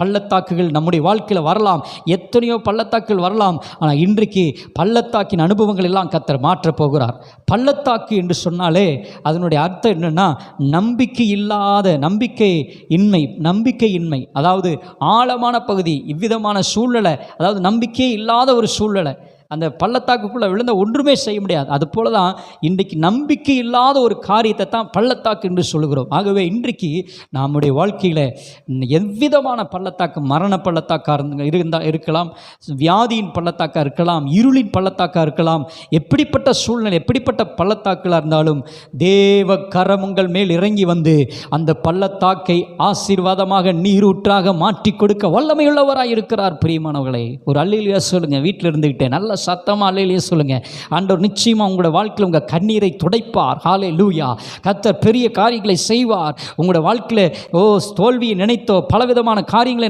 பள்ளத்தாக்குகள் நம்முடைய வாழ்க்கையில் வரலாம். எத்தனையோ பள்ளத்தாக்குகள் வரலாம். ஆனால் இன்றைக்கு பள்ளத்தாக்கின் அனுபவங்கள் எல்லாம் கத்தர் மாற்றப் போகிறார். பள்ளத்தாக்கு என்று சொன்னாலே அதனுடைய அர்த்தம் என்னென்னா நம்பிக்கை இல்லாத நம்பிக்கை இன்மை நம்பிக்கையின்மை அதாவது ஆழமான பகுதி இவ்விதமான சூழ்நிலை அதாவது நம்பிக்கையே இல்லாத ஒரு சூழ்நிலை. அந்த பள்ளத்தாக்குக்குள்ளே விழுந்த ஒன்றுமே செய்ய முடியாது. அது போல தான் இன்றைக்கு நம்பிக்கை இல்லாத ஒரு காரியத்தை தான் பள்ளத்தாக்கு என்று சொல்லுகிறோம். ஆகவே இன்றைக்கு நம்முடைய வாழ்க்கையில் எவ்விதமான பள்ளத்தாக்கு மரண பள்ளத்தாக்காக இருந்து இருந்தால் இருக்கலாம் வியாதியின் பள்ளத்தாக்காக இருக்கலாம் இருளின் பள்ளத்தாக்காக இருக்கலாம் எப்படிப்பட்ட சூழ்நிலை எப்படிப்பட்ட பள்ளத்தாக்களாக இருந்தாலும் தேவ கரம் உங்கள் மேல் இறங்கி வந்து அந்த பள்ளத்தாக்கை ஆசீர்வாதமாக நீரூற்றாக மாற்றி கொடுக்க வல்லமையுள்ளவராக இருக்கிறார் பிரியமானவர்களே ஒரு அல்லையிலேயே சொல்லுங்கள் வீட்டில் இருந்துக்கிட்டே நல்ல சத்தமாக அல்லையிலேயே சொல்லுங்கள் ஆண்டவர் நிச்சயமாக உங்களோட வாழ்க்கையில் உங்கள் கண்ணீரை துடைப்பார். ஹாலே லூயா கத்தர் பெரிய காரியங்களை செய்வார். உங்களோட வாழ்க்கையில் ஓ தோல்வியை நினைத்தோ பலவிதமான காரியங்களை